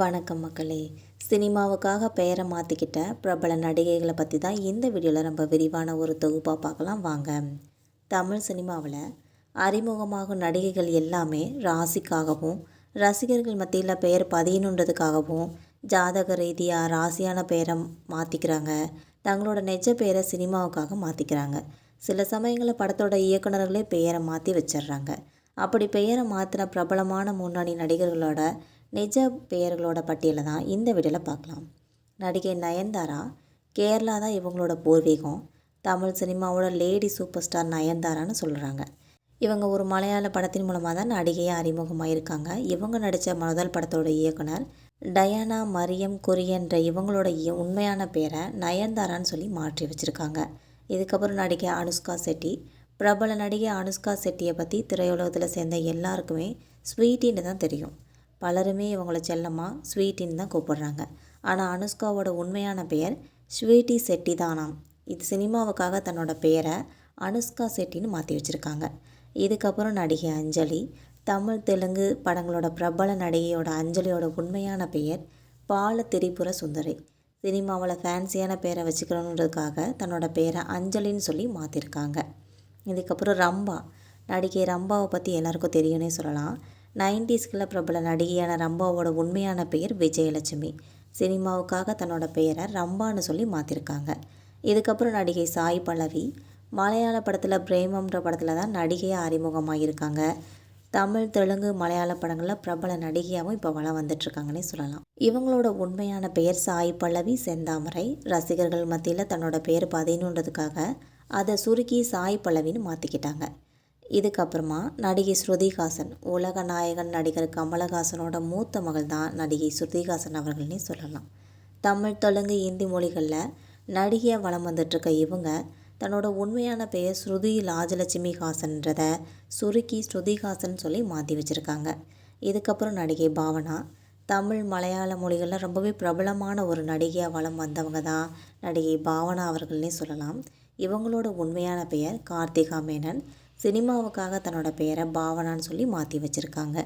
வணக்கம் மக்களே. சினிமாவுக்காக பெயரை மாற்றிக்கிட்ட பிரபல நடிகைகளை பற்றி தான் இந்த வீடியோவில் நம்ம விரிவான ஒரு தொகுப்பாக பார்க்கலாம் வாங்க. தமிழ் சினிமாவில் அறிமுகமாகும் நடிகைகள் எல்லாமே ராசிக்காகவும் ரசிகர்கள் மத்தியில் பெயர் பதியணுன்றதுக்காகவும் ஜாதக ரீதியாக ராசியான பெயரை மாற்றிக்கிறாங்க தங்களோட நெஜ பெயரை சினிமாவுக்காக மாற்றிக்கிறாங்க சில சமயங்களில் படத்தோட இயக்குனர்களே பெயரை மாற்றி வச்சிடுறாங்க அப்படி பெயரை மாற்றின பிரபலமான முன்னணி நடிகர்களோட நிஜ பெயர்களோட பட்டியலை தான் இந்த வீடியோவில் பார்க்கலாம். நடிகை நயன்தாரா கேரளா தான் இவங்களோட பூர்வீகம். தமிழ் சினிமாவோட லேடி சூப்பர் ஸ்டார் நயன்தாரான்னு சொல்கிறாங்க இவங்க ஒரு மலையாள படத்தின் மூலமாக தான் நடிகையாக அறிமுகமாக இருக்காங்க இவங்க நடித்த முதல் படத்தோட இயக்குனர் டயானா மரியம் குரியன்ற இவங்களோட உண்மையான பேரை நயன்தாரான்னு சொல்லி மாற்றி வச்சுருக்காங்க. இதுக்கப்புறம் நடிகை அனுஷ்கா செட்டி பிரபல நடிகை அனுஷ்கா செட்டியை பற்றி திரையுலகத்தில் சேர்ந்த எல்லாருக்குமே ஸ்வீட்டின்னு தான் தெரியும். பலருமே இவங்கள செல்லமாக ஸ்வீட்டின்னு தான் கூப்பிடுறாங்க. ஆனால் அனுஷ்காவோட உண்மையான பெயர் ஸ்வீட்டி செட்டி தானாம். இது சினிமாவுக்காக தன்னோட பெயரை அனுஷ்கா செட்டின்னு மாற்றி வச்சுருக்காங்க. இதுக்கப்புறம் நடிகை அஞ்சலி தமிழ் தெலுங்கு படங்களோட பிரபல நடிகையோட அஞ்சலியோட உண்மையான பெயர் பால திரிபுர சுந்தரி. சினிமாவில் ஃபேன்சியான பேரை வச்சுக்கணுன்றதுக்காக தன்னோட பேரை அஞ்சலின்னு சொல்லி மாற்றிருக்காங்க இதுக்கப்புறம் ரம்பா. நடிகை ரம்பாவை பற்றி எல்லாருக்கும் தெரியும்னே சொல்லலாம். நைன்டிஸ்கில் பிரபல நடிகையான ரம்பாவோட உண்மையான பெயர் விஜயலட்சுமி. சினிமாவுக்காக தன்னோட பெயரை ரம்பான்னு சொல்லி மாற்றிருக்காங்க இதுக்கப்புறம் நடிகை சாய் பல்லவி மலையாள படத்தில் பிரேமம்ன்ற படத்தில் தான் நடிகையாக அறிமுகமாகியிருக்காங்க தமிழ் தெலுங்கு மலையாள படங்களில் பிரபல நடிகையாகவும் இப்போ வளம் வந்துட்டுருக்காங்கன்னே சொல்லலாம். இவங்களோட உண்மையான பெயர் சாய் பல்லவி செந்தாமரை. ரசிகர்கள் மத்தியில் தன்னோட பெயர் பதினுன்றதுக்காக அதை சுருக்கி சாய் பல்லவின்னு மாற்றிக்கிட்டாங்க இதுக்கப்புறமா நடிகை ஸ்ருதிஹாசன் உலக நாயகன் நடிகர் கமலஹாசனோட மூத்த மகள் தான் நடிகை ஸ்ருதிஹாசன் அவர்கள்னே சொல்லலாம். தமிழ் தெலுங்கு இந்தி மொழிகளில் நடிகையாக வளம் வந்துட்டுருக்க இவங்க தன்னோட உண்மையான பெயர் ஸ்ருதி லாஜலட்சுமி ஹாசன்றதை சுருக்கி ஸ்ருதிஹாசன் சொல்லி மாற்றி வச்சுருக்காங்க. இதுக்கப்புறம் நடிகை பாவனா தமிழ் மலையாள மொழிகளில் ரொம்பவே பிரபலமான ஒரு நடிகையாக வளம் வந்தவங்க தான் நடிகை பாவனா அவர்கள்னே சொல்லலாம். இவங்களோட உண்மையான பெயர் கார்த்திகா மேனன். சினிமாவுக்காக தன்னோட பெயரை பாவனான்னு சொல்லி மாற்றி வச்சுருக்காங்க.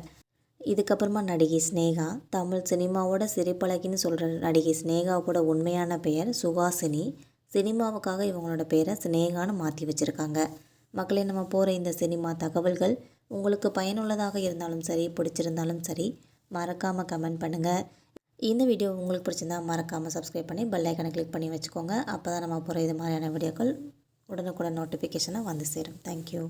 இதுக்கப்புறமா நடிகை ஸ்னேகா தமிழ் சினிமாவோட சிரிப்பழகின்னு சொல்கிற நடிகை ஸ்னேகாவோட உண்மையான பெயர் சுகாசினி சினிமாவுக்காக இவங்களோட பேரை ஸ்னேகான்னு மாற்றி வச்சுருக்காங்க. மக்களே நம்ம போகிற இந்த சினிமா தகவல்கள் உங்களுக்கு பயனுள்ளதாக இருந்தாலும் சரி பிடிச்சிருந்தாலும் சரி மறக்காமல் கமெண்ட் பண்ணுங்கள் இந்த வீடியோ உங்களுக்கு பிடிச்சிருந்தா மறக்காமல் சப்ஸ்கிரைப் பண்ணி பெல் ஐக்கனை கிளிக் பண்ணி வச்சுக்கோங்க. அப்போ தான் நம்ம போகிற இது மாதிரியான வீடியோக்கள் உடனுக்குடன் நோட்டிஃபிகேஷனாக வந்து சேரும். தேங்க்யூ